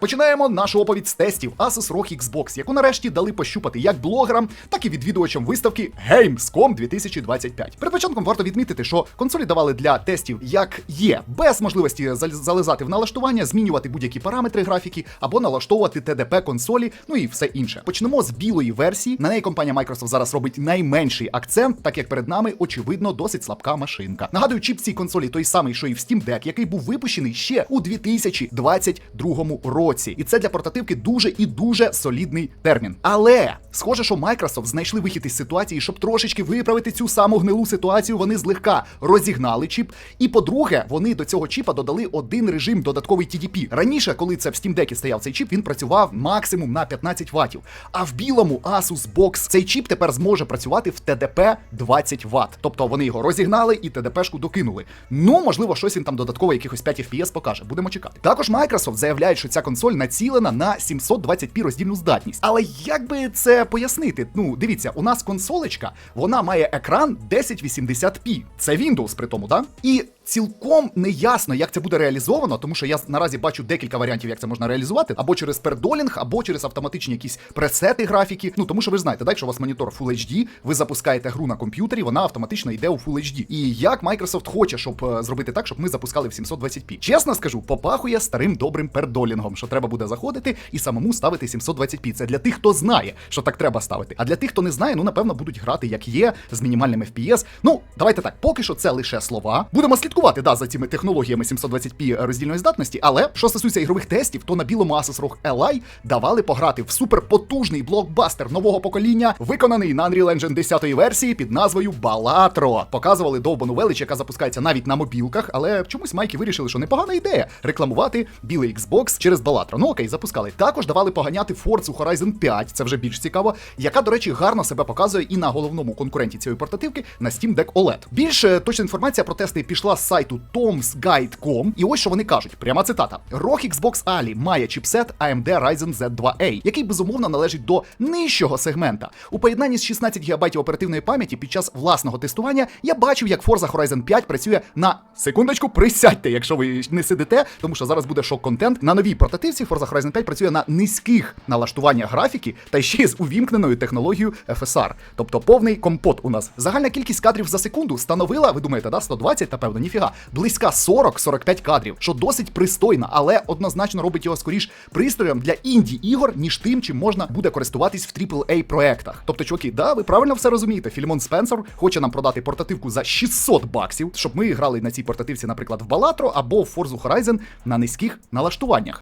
Починаємо нашу оповідь з тестів Asus ROG Xbox, яку нарешті дали пощупати як блогерам, так і відвідувачам виставки Gamescom 2025. Перед початком варто відмітити, що консолі давали для тестів як є, без можливості зал- залезати в налаштування, змінювати будь-які параметри графіки або налаштовувати TDP консолі, ну і все інше. Почнемо з білої версії. На неї компанія Microsoft зараз робить найменший акцент, так як перед нами очевидно досить слабка машинка. Нагадую, чіп цій консолі той самий, що і в Steam Deck, який був випущений ще у 2022 році. І це для портативки дуже і дуже солідний термін. Але схоже, що Microsoft знайшли вихід із ситуації, щоб трошечки виправити цю саму гнилу ситуацію. Вони злегка розігнали чіп. І по-друге, вони до цього чіпа додали один режим додатковий TDP. Раніше, коли це в Steam Deck стояв цей чіп, він працював максимум на 15 ваттів. А в білому Asus Box цей чіп тепер зможе працювати в TDP 20 Вт. Тобто вони його розігнали і TDP-шку докинули. Ну, можливо, щось він там додатково якихось 5 FPS покаже. Будемо чекати. Також Microsoft заявляє, що ця консоль націлена на 720p роздільну здатність. Але як би це пояснити? Ну, дивіться, у нас консолечка, вона має екран 1080p. Це Windows при тому, да? І цілком не ясно, як це буде реалізовано, тому що я наразі бачу декілька варіантів, як це можна реалізувати, або через пердолінг, або через автоматичні якісь пресети графіки. Ну тому що ви знаєте, так, якщо у вас монітор Full HD, ви запускаєте гру на комп'ютері, вона автоматично йде у Full HD. І як Microsoft хоче, щоб е, зробити так, щоб ми запускали в 720p. Чесно скажу, попахує старим добрим пердолінгом, що треба буде заходити і самому ставити 720p. Це для тих, хто знає, що так треба ставити. А для тих, хто не знає, ну напевно будуть грати як є, з мінімальним FPS. Ну, давайте так, поки що це лише слова. Будемо слідкувати да, за цими технологіями 720p роздільної здатності. Але що стосується ігрових тестів, то на білому Asus ROG Li давали пограти в суперпотужний блокбастер нового покоління, виконаний на Unreal Engine 10 версії під назвою Balatro. Показували довбану велич, яка запускається навіть на мобілках, але чомусь майки вирішили, що непогана ідея рекламувати білий Xbox через Balatro. Ну окей, запускали. Також давали поганяти Forza Horizon 5, це вже більш цікаво, яка, до речі, гарно себе показує і на головному конкуренті цієї портативки на Steam Deck OLED. Більше точна інформація про тести пішла сайту tomsguide.com, і ось що вони кажуть: пряма цитата: ROG Xbox Ali має чіпсет AMD Ryzen Z2A, який безумовно належить до нижчого сегмента. У поєднанні з 16 ГБ оперативної пам'яті під час власного тестування я бачив, як Forza Horizon 5 працює на секундочку. Присядьте, якщо ви не сидите, тому що зараз буде шок-контент. На новій портативці Forza Horizon 5 працює на низьких налаштуваннях графіки та ще й з увімкненою технологією FSR. Тобто повний компот у нас. Загальна кількість кадрів за секунду становила, ви думаєте, да, 120, напевно, ніфіга, близька 40-45 кадрів, що досить пристойно, але однозначно робить його скоріш пристроєм для інді ігор, ніж тим, чим можна буде користуватись в AAA проектах. Тобто, чуваки, да, ви правильно все розумієте. Фільмон Спенсер хоче нам продати портативку за 600 баксів, щоб ми грали на цій портативці, наприклад, в Балатро або в Forza Horizon на низьких налаштуваннях.